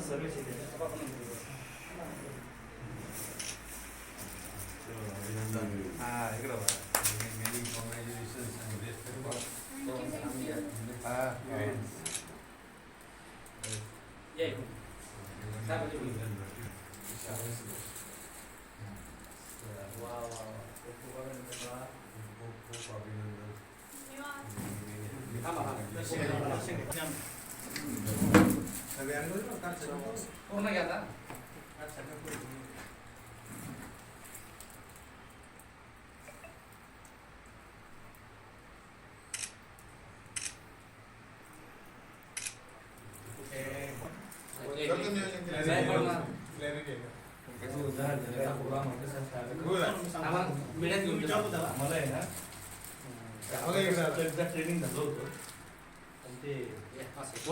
അത് survey Thank you. पूर्ण घ्या आता. मला आहे ना ट्रेनिंग झालं होतं ते या, असं.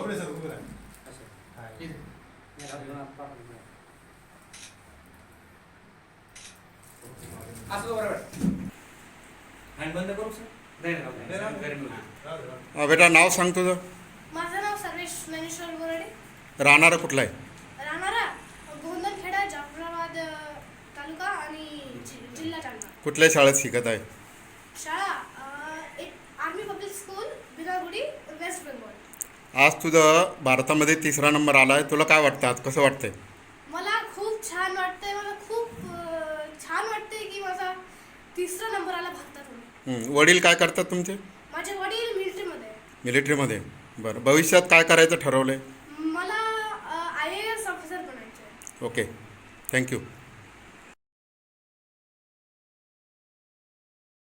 असं बरोबर हँड बंद करू सर नाही नाही, राहू दे. नाही, राहू दे. घरी मिळू. बेटा नाव सांग तुझं माझं नाव सर्वेश ज्ञानेश्वर बोराडे राहणारं कुठलं आहे राहणारा गोंधनखेडा जाफराबाद अ, तालुका आणि जि- जिल्हा जालना कुठल्या शाळेत शिकत आहे शाळा अ, एक Army Public School Binaguri West Bengal आज तुझं भारतामध्ये तिसरा नंबर आला आहे तुला काय वाटतं आज? कसं वाटतंय? मला खूप छान वाटतंय. मला खूप अ, छान वाटतंय की माझा तिसरा नंबर आला भारतातून हं, वडील काय करतात तुमचे? माझे वडील मिलिटरीमध्ये आहे. मिलिटरीमध्ये. बरं. भविष्यात काय करायचं ठरवलं आहे मला आय ए एस ऑफिसर बनायचं आहे ओके. थँक्यू.